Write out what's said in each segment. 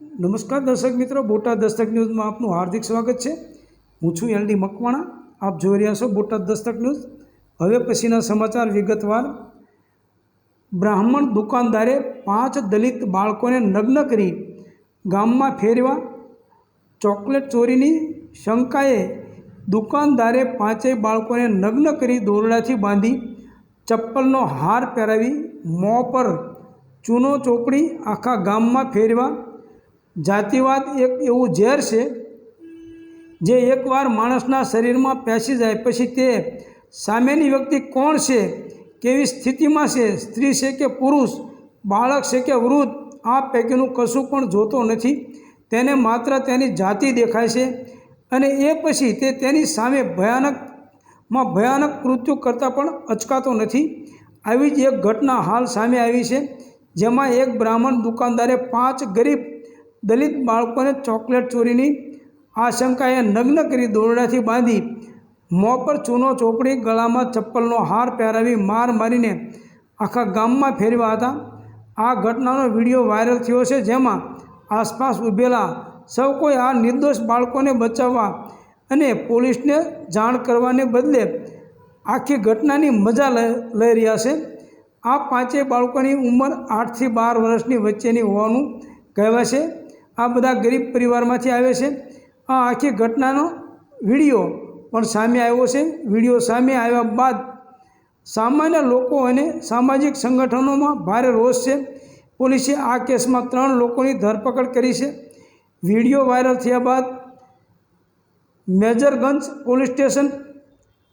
નમસ્કાર દર્શક મિત્રો, બોટાદ દસ્તક ન્યૂઝમાં આપનું હાર્દિક સ્વાગત છે. હું છું એલડી મકવાણા. આપ જોઈ રહ્યા છો બોટાદ દસ્તક ન્યૂઝ. હવે પછીના સમાચાર વિગતવાર. બ્રાહ્મણ દુકાનદારે પાંચ દલિત બાળકોને નગ્ન કરી ગામમાં ફેરવા ચોકલેટ ચોરીની શંકાએ દુકાનદારે પાંચેય બાળકોને નગ્ન કરી દોરડાથી બાંધી ચપ્પલનો હાર પહેરાવી મોં પર ચૂનો ચોપડી આખા ગામમાં ફેરવા જાતિવાદ એક એવું ઝેર છે જે એકવાર માણસના શરીરમાં પેસી જાય પછી તે સામેની વ્યક્તિ કોણ છે, કેવી સ્થિતિમાં છે, સ્ત્રી છે કે પુરુષ, બાળક છે કે વૃદ્ધ, આ પૈકીનું કશું પણ જોતો નથી. તેને માત્ર તેની જાતિ દેખાય છે અને એ પછી તે તેની સામે ભયાનકમાં ભયાનક કૃત્યુ કરતાં પણ અચકાતો નથી. આવી જ એક ઘટના હાલ સામે આવી છે, જેમાં એક બ્રાહ્મણ દુકાનદારે પાંચ ગરીબ દલિત બાળકોને ચોકલેટ ચોરીની આશંકાએ નગ્ન કરી દોરડાથી બાંધી મોં પર ચૂનો ચોપડી, ગળામાં ચપ્પલનો હાર પહેરાવી માર મારીને આખા ગામમાં ફેરવ્યા હતા. આ ઘટનાનો વીડિયો વાયરલ થયો છે, જેમાં આસપાસ ઊભેલા સૌ કોઈ આ નિર્દોષ બાળકોને બચાવવા અને પોલીસને જાણ કરવાને બદલે આખી ઘટનાની મજા લઈ રહ્યા છે. આ પાંચેય બાળકોની ઉંમર આઠથી બાર વર્ષની વચ્ચેની હોવાનું કહેવાય છે. આ બધા ગરીબ પરિવારમાંથી આવે છે. આ આખી ઘટનાનો વીડિયો પણ સામે આવ્યો છે. વીડિયો સામે આવ્યા બાદ સામાન્ય લોકો અને સામાજિક સંગઠનોમાં ભારે રોષ છે. પોલીસે આ કેસમાં ત્રણ લોકોની ધરપકડ કરી છે. વીડિયો વાયરલ થયા બાદ મેજરગંજ પોલીસ સ્ટેશન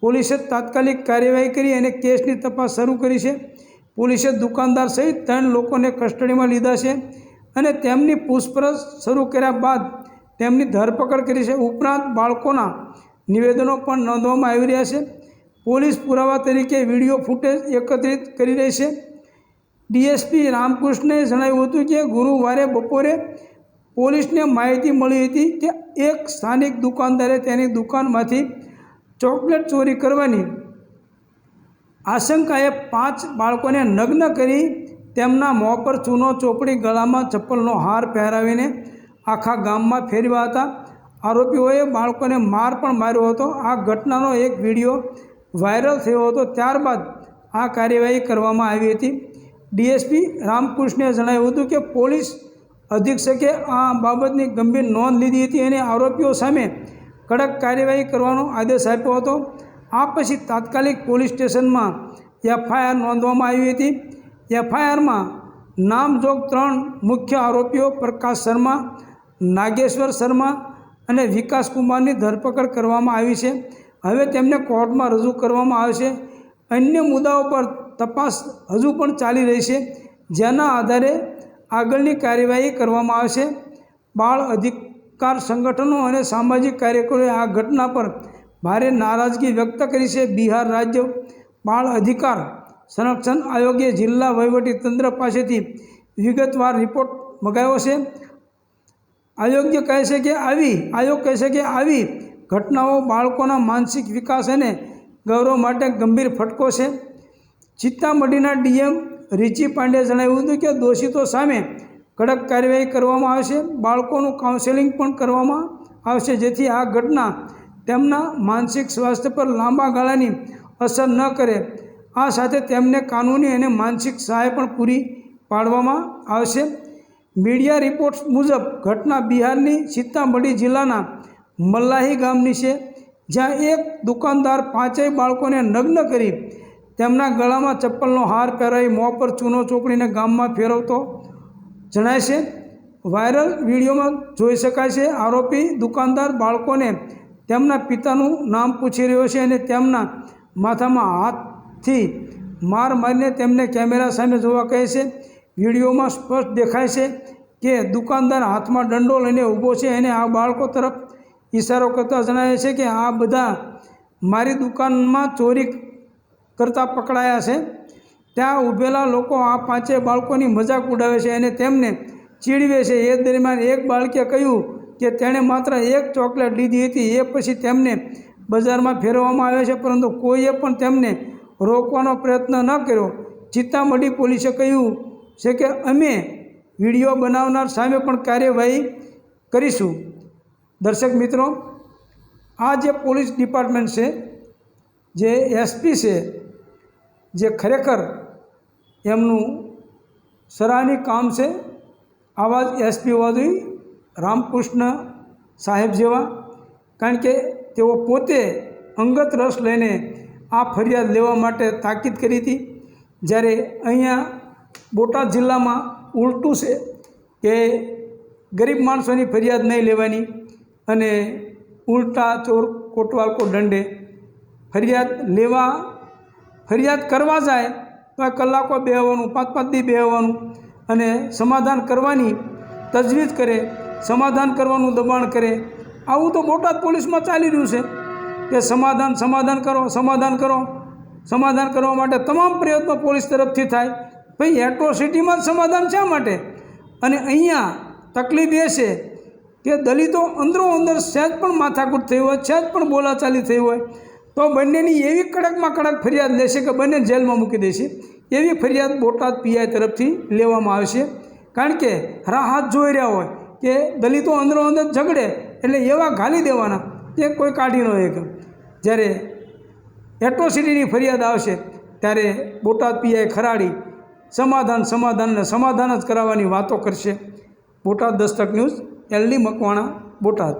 પોલીસે તાત્કાલિક કાર્યવાહી કરી અને કેસની તપાસ શરૂ કરી છે. પોલીસે દુકાનદાર સહિત ત્રણ લોકોને કસ્ટડીમાં લીધા છે. અને તેમની પૂછપરછ શરૂ કર્યા બાદ તેમની ધરપકડ કરી છે. ઉપરાંત બાળકોના નિવેદનો પણ નોંધવામાં આવી રહ્યા છે. પોલીસ પુરાવા તરીકે વીડિયો ફૂટેજ એકત્રિત કરી રહી છે. ડીએસપી રામકૃષ્ણએ જણાવ્યું હતું કે ગુરુવારે બપોરે પોલીસને માહિતી મળી હતી કે એક સ્થાનિક દુકાનદારે તેની દુકાનમાંથી ચોકલેટ ચોરી કરવાની આશંકાએ પાંચ બાળકોને નગ્ન કરી તેમના મોં પર ચૂનો ચોપડી ગળામાં ચપ્પલનો હાર પહેરાવીને આખા ગામમાં ફેરવ્યા હતા. આરોપીઓએ બાળકોને માર પણ માર્યો હતો. આ ઘટનાનો એક વીડિયો વાયરલ થયો હતો. ત્યારબાદ આ કાર્યવાહી કરવામાં આવી હતી. ડીએસપી રામકૃષ્ણે જણાવ્યું હતું કે પોલીસ અધિક્ષકે આ બાબતની ગંભીર નોંધ લીધી હતી અને આરોપીઓ સામે કડક કાર્યવાહી કરવાનો આદેશ આપ્યો હતો. આ પછી તાત્કાલિક પોલીસ સ્ટેશનમાં એફઆઈઆર નોંધવામાં આવી હતી. એફઆઈઆરમાં નામજોગ ત્રણ મુખ્ય આરોપીઓ પ્રકાશ શર્મા, નાગેશ્વર શર્મા અને વિકાસ કુમારની ધરપકડ કરવામાં આવી છે. હવે તેમને કોર્ટમાં રજૂ કરવામાં આવશે અન્ય મુદ્દાઓ પર તપાસ હજુ પણ ચાલી રહી છે. જેના આધારે આગળની કાર્યવાહી કરવામાં આવશે બાળ અધિકાર સંગઠનો અને સામાજિક કાર્યકરોએ આ ઘટના પર ભારે નારાજગી વ્યક્ત કરી છે. બિહાર રાજ્ય બાળ અધિકાર સંરક્ષણ આયોગે જિલ્લા તંત્ર પાસેથી વિગતવાર રિપોર્ટ મગાવ્યો છે. આયોગ્ય કહે છે કે આવી, આયોગ કહે છે કે આવી ઘટનાઓ બાળકોના માનસિક વિકાસ અને ગૌરવ માટે ગંભીર ફટકો છે. ચિત્તામઢીના ડીએમ રિચી પાંડે જણાવ્યું હતું કે દોષિતો સામે કડક કાર્યવાહી કરવામાં આવશે બાળકોનું કાઉન્સેલિંગ પણ કરવામાં આવશે, જેથી આ ઘટના તેમના માનસિક સ્વાસ્થ્ય પર લાંબા ગાળાની અસર ન કરે. આ સાથે તેમને કાનૂની અને માનસિક સહાય પણ પૂરી પાડવામાં આવશે. મીડિયા રિપોર્ટ્સ મુજબ ઘટના બિહારની સીતામઢી જિલ્લાના મલ્લાહી ગામની છે, જ્યાં એક દુકાનદાર પાંચેય બાળકોને નગ્ન કરી તેમના ગળામાં ચપ્પલનો હાર પહેરાવી મોં પર ચૂનો ચોપડીને ગામમાં ફેરવતો જણાય છે. વાયરલ વિડીયોમાં જોઈ શકાય છે, આરોપી દુકાનદાર બાળકોને તેમના પિતાનું નામ પૂછી રહ્યો છે અને તેમના માથામાં હાથથી માર મારીને તેમને કેમેરા સામે જોવા કહે છે, વિડીયોમાં સ્પષ્ટ દેખાય છે કે દુકાનદાર હાથમાં દંડો લઈને ઊભો છે અને આ બાળકો તરફ ઇશારો કરતા જણાવે છે કે આ બધા મારી દુકાનમાં ચોરી કરતાં પકડાયા છે. ત્યાં ઊભેલા લોકો આ પાંચે બાળકોની મજાક ઉડાવે છે અને તેમને ચીડવે છે. એ દરમિયાન એક બાળકે કહ્યું કે તેણે માત્ર એક ચોકલેટ લીધી હતી, એ પછી તેમને બજારમાં ફેરવવામાં આવે છે, પરંતુ કોઈએ પણ તેમને રોકવાનો પ્રયત્ન ન કર્યો. ચિત્તામઢી પોલીસે કહ્યું છે કે અમે વીડિયો બનાવનાર સામે પણ કાર્યવાહી કરીશું. દર્શક મિત્રો, આ જે પોલીસ ડિપાર્ટમેન્ટ છે, જે એસપી છે, જે ખરેખર એમનું સરાહનીય કામ છે, આવા જ એસપી હોવા જોઈએ, રામકૃષ્ણ સાહેબ જેવા. કારણ કે તેઓ પોતે અંગત રસ લઈને આ ફરિયાદ લેવા માટે તાકીદ કરી હતી. જ્યારે અહીંયા બોટાદ જિલ્લામાં ઉલટું છે કે ગરીબ માણસોની ફરિયાદ નહીં લેવાની અને ઉલટા ચોર કોટવાલ કો દંડે ફરિયાદ લેવા, ફરિયાદ કરવા જાય તો આ કલાકો બેહવાનું, પાંચ પાંચ દી બેહવાનું અને સમાધાન કરવાની તજવીજ કરે, સમાધાન કરવાનું દબાણ કરે. આવું તો બોટાદ પોલીસમાં ચાલી રહ્યું છે. કે સમાધાન સમાધાન કરો સમાધાન કરો. સમાધાન કરવા માટે તમામ પ્રયત્નો પોલીસ તરફથી થાય. ભાઈ એટ્રોસિટીમાં જ સમાધાન શા માટે? અને અહીંયા તકલીફ એ છે કે દલિતો અંદરો અંદર સહેજ પણ માથાકૂટ થઈ હોય, સહેજ પણ બોલાચાલી થઈ હોય. તો બંનેની એવી કડકમાં કડક ફરિયાદ લેશે કે બંને જેલમાં મૂકી દેશે. એવી ફરિયાદ બોટાદ પીઆઈ તરફથી લેવામાં આવશે. કારણ કે રાહત જોઈ રહ્યા હોય કે દલિતો અંદરો અંદર ઝઘડે એટલે એવા ઘાલી દેવાના. કે કોઈ કાઢી ન શકે. જ્યારે એટ્રોસિટીની ફરિયાદ આવશે, ત્યારે બોટાદ પીઆઈ ખરાડી સમાધાન સમાધાનને સમાધાન જ કરાવવાની વાતો કરશે. Botad Dastak news, LD Makwana, Botad.